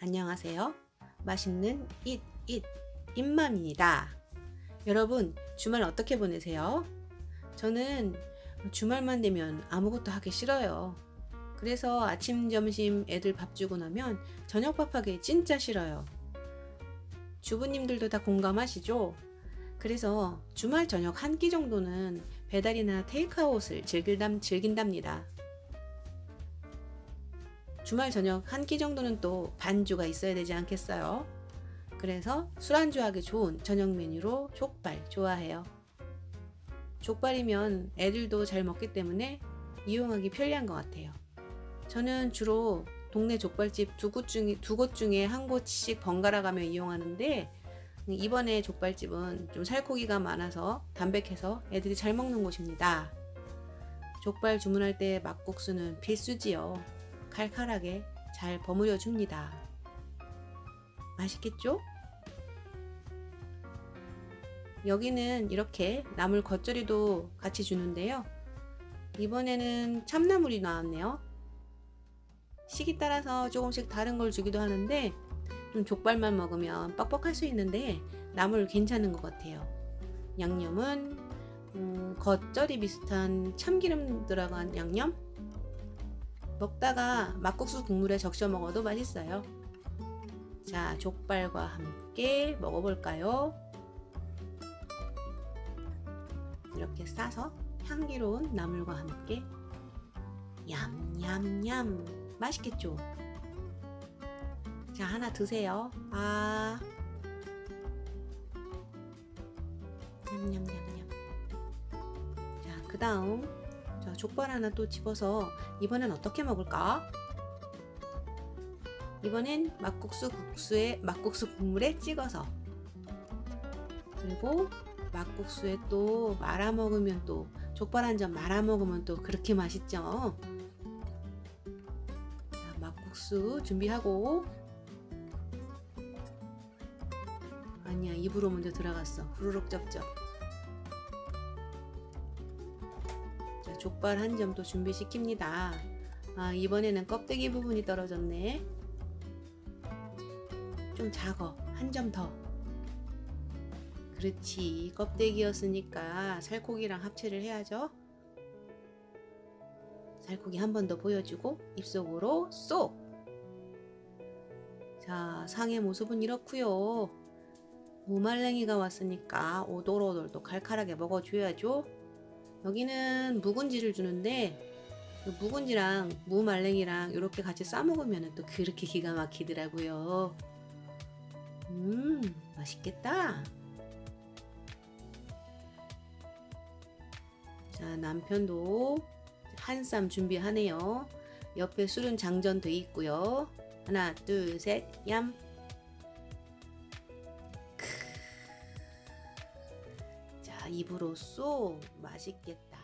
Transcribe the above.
안녕하세요. 맛있는 잇, 잇, 입맘입니다. 여러분, 주말 어떻게 보내세요? 저는 주말만 되면 아무것도 하기 싫어요. 그래서 아침, 점심 애들 밥 주고 나면 저녁밥 하기 진짜 싫어요. 주부님들도 다 공감하시죠? 그래서 주말 저녁 한 끼 정도는 배달이나 테이크아웃을 즐긴답니다. 주말 저녁 한 끼 정도는 또 반주가 있어야 되지 않겠어요? 그래서 술안주하기 좋은 저녁 메뉴로 족발 좋아해요. 족발이면 애들도 잘 먹기 때문에 이용하기 편리한 것 같아요. 저는 주로 동네 족발집 두 곳 중에, 두 곳 중에 한 곳씩 번갈아 가며 이용하는데 이번에 족발집은 좀 살코기가 많아서 담백해서 애들이 잘 먹는 곳입니다. 족발 주문할 때 막국수는 필수지요. 칼칼하게 잘 버무려 줍니다. 맛있겠죠? 여기는 이렇게 나물 겉절이도 같이 주는데요. 이번에는 참나물이 나왔네요. 시기 따라서 조금씩 다른 걸 주기도 하는데 좀 족발만 먹으면 뻑뻑할 수 있는데 나물 괜찮은 것 같아요. 양념은 음, 겉절이 비슷한 참기름 들어간 양념? 먹다가 막국수 국물에 적셔 먹어도 맛있어요. 자, 족발과 함께 먹어볼까요? 이렇게 싸서 향기로운 나물과 함께 얌얌얌 맛있겠죠? 자, 하나 드세요. 아. 냠냠냠냠. 자, 그 다음, 자, 족발 하나 또 집어서 이번엔 어떻게 먹을까? 이번엔 막국수 국수에, 막국수 국물에 찍어서. 그리고 막국수에 또 말아 먹으면 또, 족발 한 점 말아 먹으면 또 그렇게 맛있죠? 자, 막국수 준비하고, 아니야 입으로 먼저 들어갔어 후루룩 쩝쩝 족발 한점또 준비시킵니다. 아 이번에는 껍데기 부분이 떨어졌네. 좀 작어. 한 점 더. 그렇지. 껍데기였으니까 살코기랑 합체를 해야죠. 살코기 한 번 더 보여주고 입속으로 쏙! 자, 상의 모습은 이렇고요. 무말랭이가 왔으니까 오돌오돌도 칼칼하게 먹어줘야죠. 여기는 묵은지를 주는데 그 묵은지랑 무말랭이랑 이렇게 같이 싸먹으면 또 그렇게 기가 막히더라고요. 음, 맛있겠다. 자, 남편도 한쌈 준비하네요. 옆에 술은 장전돼 있고요. 하나, 둘, 셋, 얌. 입으로 쏙 맛있겠다.